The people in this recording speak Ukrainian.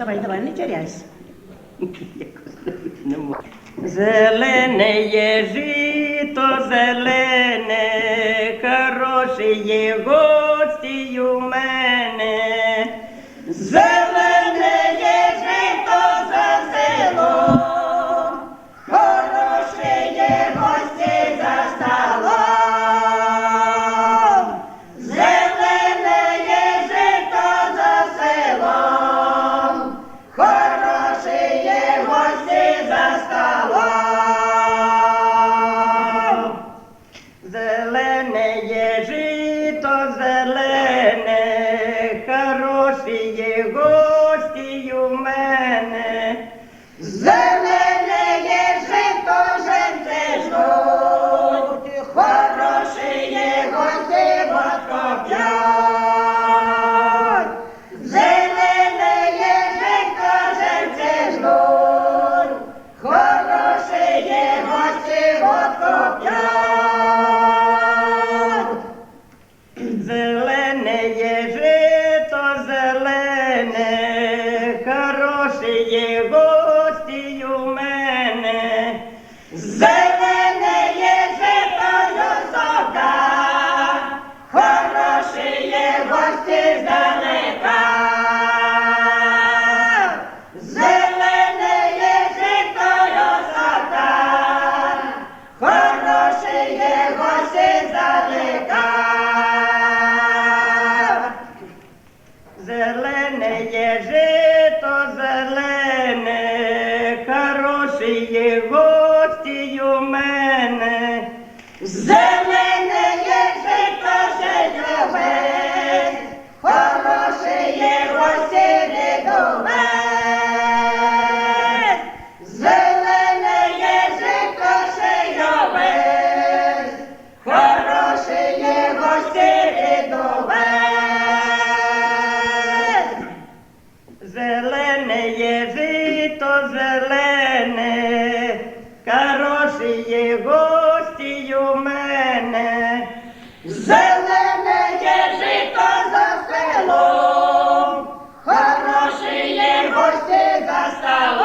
Давай, давай, не теряйся. Зелене є жито, зелене, хороші є гості у мене. Зелене ne je žito zrle є жито зелене, хороше є. Зелене є жито, зелене, хороші є гості у мене. Зелене! Зелене є жито зелене, хороші є гості у мене. Зелене є жито за селом, хороші є гості за столом.